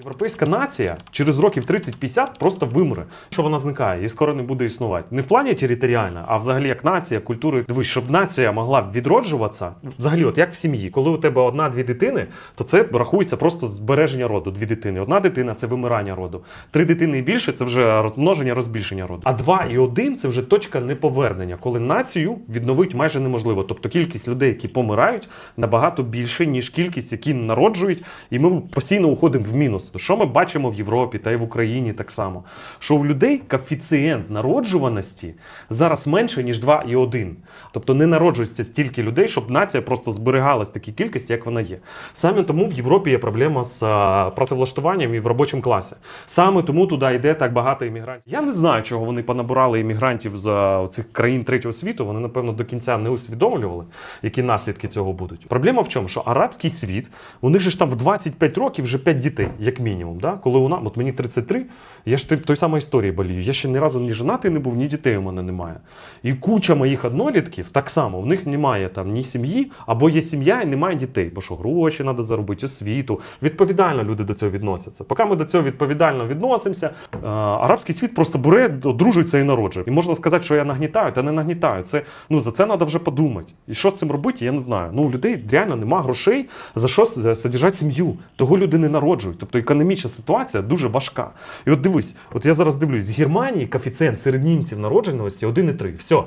Європейська нація через років 30-50 просто вимре. Що вона зникає і скоро не буде існувати. Не в плані територіально, а взагалі як нація, культури. Дивись, щоб нація могла відроджуватися, взагалі, от як в сім'ї, коли у тебе одна-дві дитини, то це рахується просто збереження роду. Дві дитини. Одна дитина це вимирання роду. Три дитини і більше це вже розмноження, розбільшення роду. А два і один це вже точка неповернення, коли націю відновити майже неможливо. Тобто кількість людей, які помирають, набагато більше, ніж кількість, які народжують, і ми постійно уходимо в мінус. Що ми бачимо в Європі та й в Україні так само? Що у людей коефіцієнт народжуваності зараз менше, ніж 2 і 1. Тобто не народжується стільки людей, щоб нація просто зберігалась в такій кількості, як вона є. Саме тому в Європі є проблема з працевлаштуванням і в робочому класі. Саме тому туди йде так багато іммігрантів. Я не знаю, чого вони понабирали іммігрантів з цих країн третього світу. Вони, напевно, до кінця не усвідомлювали, які наслідки цього будуть. Проблема в чому? Що арабський світ, у них же ж там в 25 років вже 5 дітей, як мінімум. Да? Коли нас, от мені 33, я ж той самої історії болію. Я ще ні разу ні женатий не був, ні дітей у мене немає. І куча моїх однолітків так само, в них немає там ні сім'ї, або є сім'я і немає дітей, бо що гроші треба заробити, освіту. Відповідально люди до цього відносяться. Поки ми до цього відповідально відносимося, е, арабський світ просто бере, одружується і народжує. І можна сказати, що я нагнітаю, та не нагнітаю. Це ну за це треба вже подумати. І що з цим робити, я не знаю. Ну у людей реально нема грошей за що содержати сім'ю. Того люди не народжують. Тобто економічна ситуація дуже важка. І от дивись, от я зараз дивлюсь, з Германії коефіцієнт серед німців народженості 1,3. Все.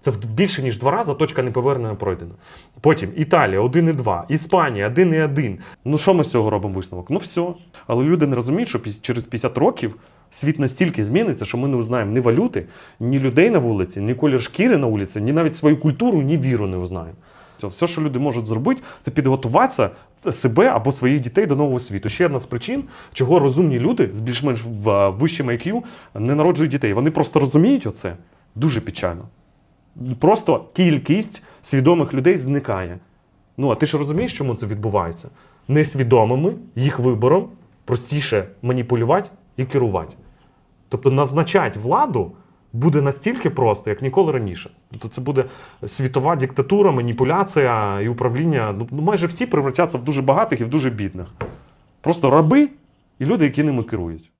Це більше ніж два рази точка неповернення пройдена. Потім Італія 1,2, Іспанія 1,1. Ну що ми з цього робимо висновок? Ну все. Але люди не розуміють, що через 50 років світ настільки зміниться, що ми не узнаємо ні валюти, ні людей на вулиці, ні колір шкіри на вулиці, ні навіть свою культуру, ні віру не узнаємо. Все, все, що люди можуть зробити, це підготуватися себе або своїх дітей до нового світу. Ще одна з причин, чого розумні люди з більш-менш вищим IQ не народжують дітей. Вони просто розуміють оце дуже печально. Просто кількість свідомих людей зникає. Ну, а ти ж розумієш, чому це відбувається? Несвідомими їх вибором простіше маніпулювати і керувати. Тобто назначати владу буде настільки просто, як ніколи раніше. Тобто це буде світова диктатура, маніпуляція і управління. Ну, ну, майже всі превратяться в дуже багатих і в дуже бідних. Просто раби і люди, які ними керують.